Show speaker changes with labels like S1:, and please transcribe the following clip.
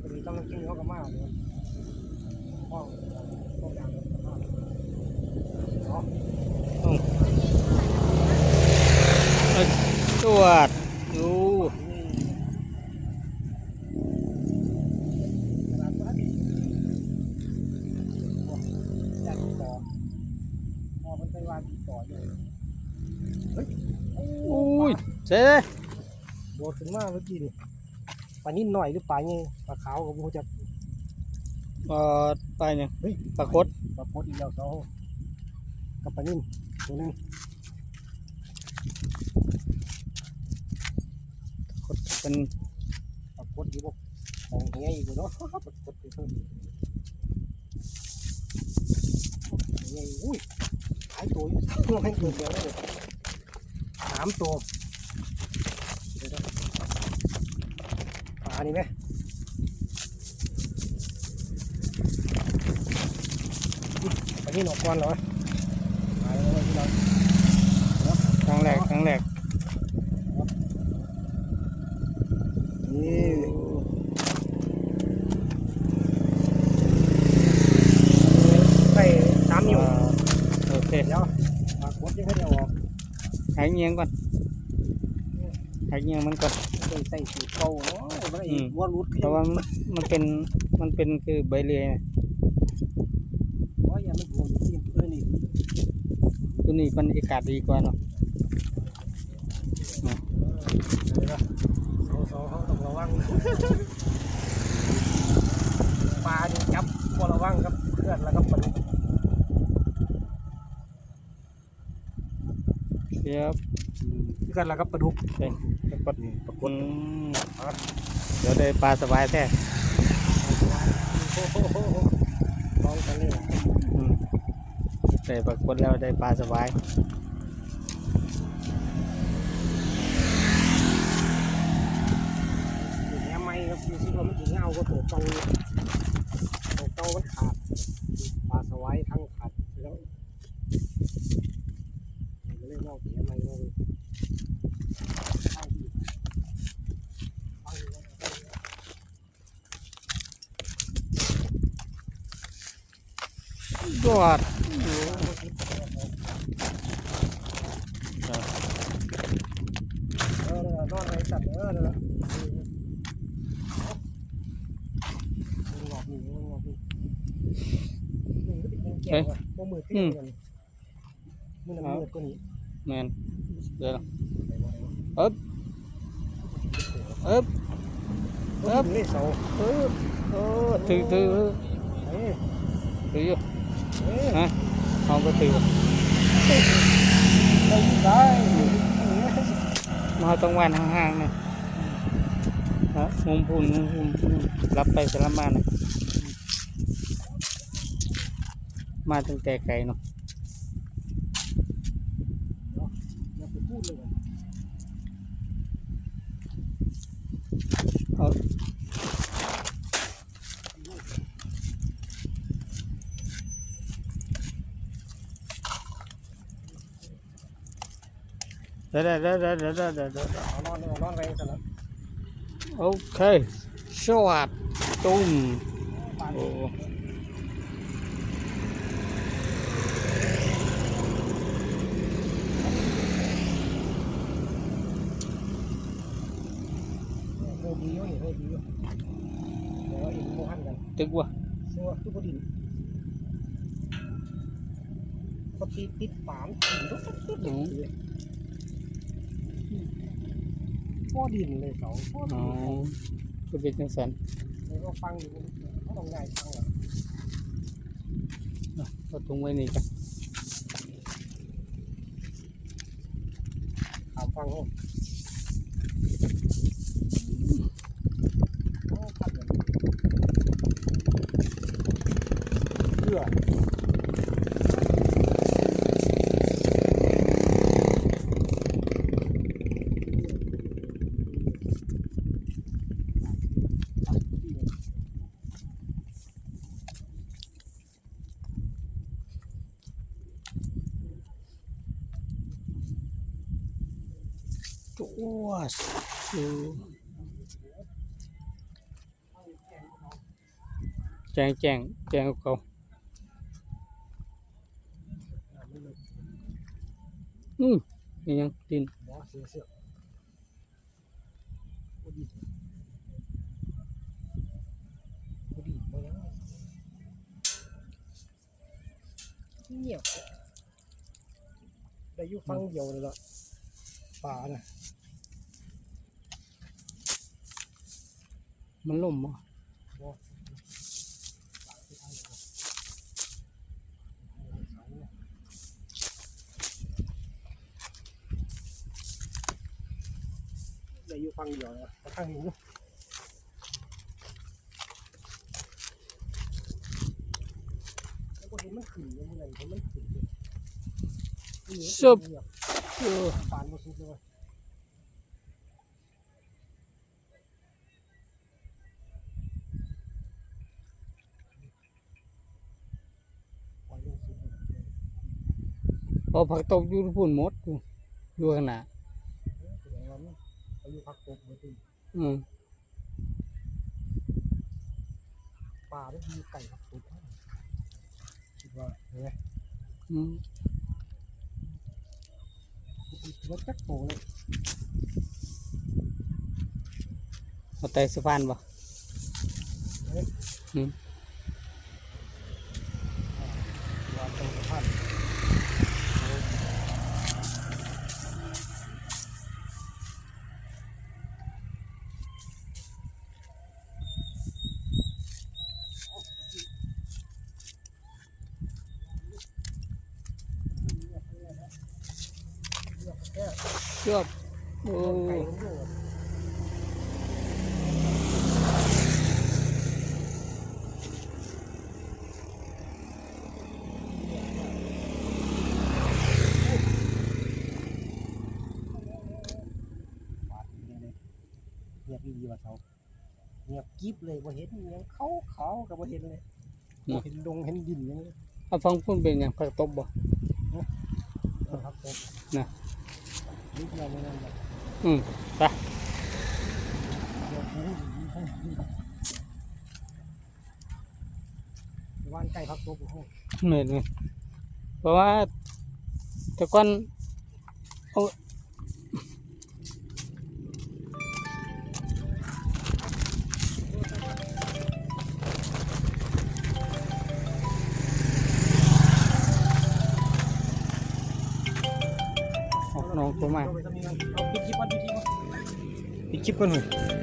S1: พอดีต้องกินเขาก็มาเลยห้องต้องอย่างเนาะ
S2: ตรวจดู
S1: ขนาดว่าดีอยากติดต่อพอมันไปวางติดต่ออยู่เฮ้ย
S2: อุ้ยเจ๊
S1: โดดขึ้นมาเมื่อกี้นี่ปลานิ่นหน่อยหรือปลาเนี่ยปลาขาวกับพวกจะ
S2: เอ่อไปเนี่ย
S1: เฮ้ย
S2: ปรากฏ
S1: ปลาโคตรอีกแล้วเขากับปลานิ่นตัวหนึง
S2: เป็น
S1: ปลาโคตรอยู่พวกของเงี้ยอีกเนาะปลาโคตรเพิ่มเงี้ยอุ้ยหลายตัวอยู่ตัวให้ตัวเดียวเลยสามตัวเดี๋ยวนะปลา นี่ไหมอุ๊ยปลานิ่นออกก่อนเหรอปลาแล้วที่เรา
S2: ครั้งแรกครั้งแรก
S1: นี่ใส่สามนิ้ว
S2: อ่าโอเค
S1: เดี๋ยวปากกดยังไม่ได้ออก
S2: หายเงียงก่อนหายเงียงมันก่อน
S1: ใส่ใส่สูตรเก่าโอ้ยไม่ได้
S2: อืม
S1: วัวรุด
S2: เพราะว่ามันมันเป็นมันเป็นคือใบเลื่อยนะ
S1: ว่าอย่าไม่วัวรุดที่เพื่อนอีก
S2: ตัวนี้บรรยากาศดีกว่าเนาะ
S1: เลยนะสองสองเขาต้องระวังปลานี่จับก็ระวังครับเพื่อนแล้วก็ปลาดุก
S2: เดี๋ยว
S1: เพื่อนแล้วก็ปลาดุก
S2: ปรากฏปรากฏ เดี๋ยวได้ปลาสบายแท้
S1: โอ้โหลองกันเลย
S2: อืมได้ปรากฏแล้วได้ปลาสบาย
S1: อยู่แง่ไม่ครับอยู่ที่ว่ามันถึงเงาก็ตัวเก่าตัวเก่ามันขาดปลาสวายทั้งขาดแล้วก็เลยเงาเสียไม่เลย
S2: ตรวจ
S1: เออนั่นแหละน อนไรสัตว์เออนั่นแหละหลอกนี่หลอกนี่นี่ก็เป็นแก่ว่ะโมมือขึ้นกันมือน้ำมือก็นี่
S2: แมนเดี๋ยวเอ๊บเอ๊บ
S1: เออเลยเสา
S2: เอ๊บเออถือถือ
S1: เอ้ย
S2: ถืออยู่
S1: เอ้ย
S2: ฮะเอาก็ถือ
S1: ได้ได้
S2: มาตรงวันห่างๆเนี่ยฮะมุมพุ่นมุมพุ่นมุมรับไปสลับมาเนี่ยมาตั้งแต่ไกลเนาะ
S1: อย่าไปพูดเลย
S2: เอา เดี๋ยวเดี๋ยวเดี๋ยวเดี๋ยวเดี๋ยวเดี๋ยวเดี๋ยว
S1: เอานอนเอานอนไรกันแล้ว
S2: โอเคชวัดตุ้ม
S1: ปลา
S2: โอ้
S1: เฮ้ยดีอยู่นี่เฮ้ยดีอยู่เดี๋ยวอีกโมหันกัน
S2: ตึกว่ะ
S1: ซึ่งว่าทุกดินพอตีติดปามตีรถตุ๊ดเลย พ่อดินเลยเสาพ่อดิ
S2: อ๋อนก็เป็นจังสัน
S1: แล้วก็ฟังอยู่เขาต้องได้ฟังอะ
S2: ก็ตรงไว้นี่กัน
S1: ถามฟังเขาโอ้ขัดเลยเพื่อ
S2: ตัวสดูจ้งแจ้งแจ้งกับเขา
S1: น้ำไม่เลย
S2: อือนี่ยังดิน
S1: บอเสือเสือพอ ดีพอดีมายังเงียบได้อยู่ฟัง
S2: มันล่มบ่
S1: ได้อยู่ฟังเดียวเลยแต่ข้างนี้แล้วก็เห็นมันขึ้นยังไงเห็นมันขึ้นเลยนี่เงียบ
S2: เออ
S1: ปานมาสุดเลยปล่อยลงสุดเลย
S2: พ อผักตบอยู่พุ่นหมดอยู่อยู่ข้างหน้า
S1: แสดงว่ามันอายุพักตกเลยตี
S2: อืม
S1: ป่าไม่มีไก่พักตกคิดว่าเห็นไหม
S2: อืม
S1: รถจักรโตเลย
S2: เอาแต่สะพานบ่
S1: ว
S2: เชือบโอ้
S1: ไก่ลงด้วยบาดเงียบเลยเงียบดีว่าเขาเงียบกิ๊บเลยบ่เห็นอิหยังเขาเขากับบ่เห็นเลยบ่เห็นดงเห็นดินหยังเลย
S2: เอาฟังพุ่นเป็นหยังผักตบบ่
S1: ครับผม
S2: น่ะ
S1: อก
S2: อืมไป
S1: เดี๋ยวหูว่านไก่พักตัวผม
S2: เหนื่อยเลยเพราะว่าแต่ก่อน เอาออกน้องตัวใหม่
S1: เอาปิดคลิปก่อนปิดคลิปก่อนปิดคลิปก่อนหน่อย